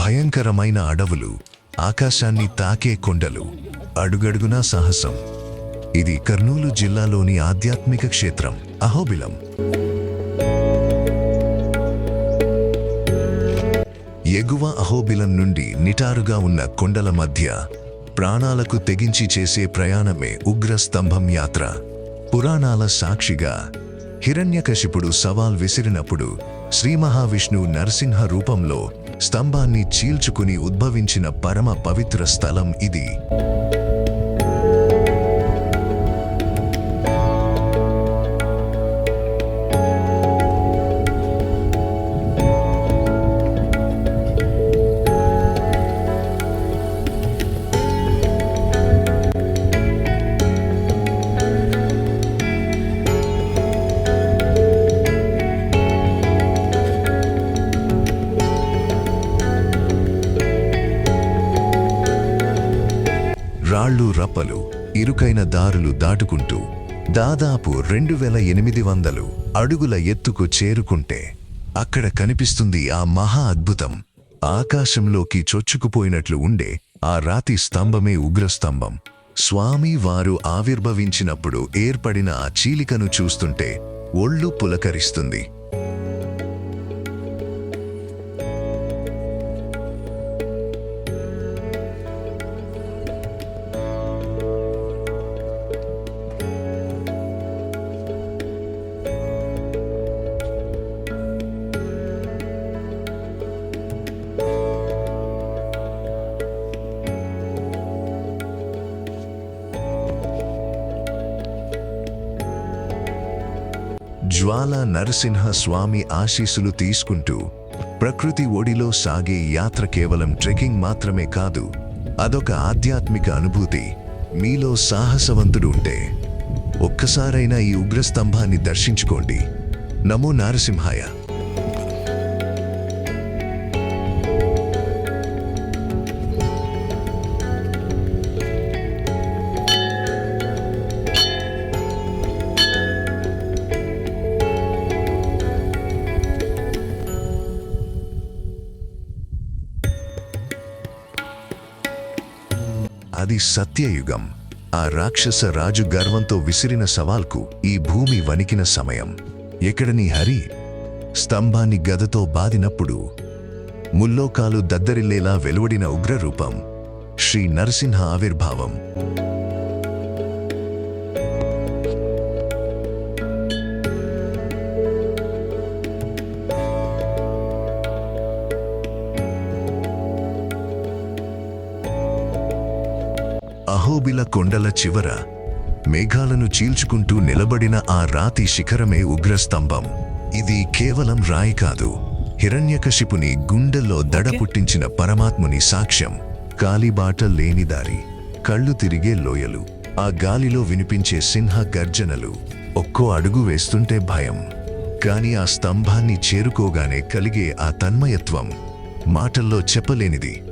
భయంకరమైన అడవులు ఆకాశాన్ని తాకే కొండలు అడుగడుగునా సాహసం. ఇది కర్నూలు జిల్లాలోని ఆధ్యాత్మిక క్షేత్రం అహోబిలం. ఎగువ అహోబిలం నుండి నిటారుగా ఉన్న కొండల మధ్య ప్రాణాలకు తెగించి చేసే ప్రయాణమే ఉగ్ర స్తంభం యాత్ర. పురాణాల సాక్షిగా హిరణ్యకశిపుడు సవాల్ విసిరినప్పుడు శ్రీ మహావిష్ణువు నరసింహ రూపంలో స్తంభాన్ని చీల్చుకుని ఉద్భవించిన పరమ పవిత్ర స్థలం ఇది. రాళ్ళు రప్పలు ఇరుకైన దారులు దాటుకుంటూ దాదాపు రెండు వేల ఎనిమిది వందలు అడుగుల ఎత్తుకు చేరుకుంటే అక్కడ కనిపిస్తుంది ఆ మహా అద్భుతం. ఆకాశంలోకి చొచ్చుకుపోయినట్లు ఉండే ఆ రాతి స్తంభమే ఉగ్రస్తంభం. స్వామి వారు ఆవిర్భవించినప్పుడు ఏర్పడిన ఆ చీలికను చూస్తుంటే ఒళ్ళు పులకరిస్తుంది. జ్వాల నరసింహ స్వామి ఆశీస్సులు తీసుకుంటూ ప్రకృతి ఒడిలో సాగే యాత్ర కేవలం ట్రెక్కింగ్ మాత్రమే కాదు అదొక ఆధ్యాత్మిక అనుభూతి. మీలో సాహసవంతుడు ఉంటే ఒక్కసారైనా ఈ ఉగ్రస్తంభాన్ని దర్శించుకోండి. నమో నారసింహాయ. అది సత్యయుగం. ఆ రాక్షస రాజు గర్వంతో విసిరిన సవాల్కు ఈ భూమి వణికిన సమయం. ఎక్కడ నీ హరి? స్తంభాన్ని గదతో బాదినప్పుడు. ముల్లోకాలు దద్దరిల్లేలా వెలువడిన ఉగ్రరూపం. శ్రీ నరసింహ ఆవిర్భావం. అహోబిల కొండల చివర మేఘాలను చీల్చుకుంటూ నిలబడిన ఆ రాతి శిఖరమే ఉగ్రస్తంభం. ఇది కేవలం రాయి కాదు. హిరణ్యకశిపుని గుండెల్లో దడ పుట్టించిన పరమాత్ముని సాక్ష్యం. కాలిబాట లేని దారి కళ్ళు తిరిగే లోయలు ఆ గాలిలో వినిపించే సింహ గర్జనలు ఒక్కో అడుగు వేస్తుంటే భయం. కాని ఆ స్తంభాన్ని చేరుకోగానే కలిగే ఆ తన్మయత్వం మాటల్లో చెప్పలేనిది.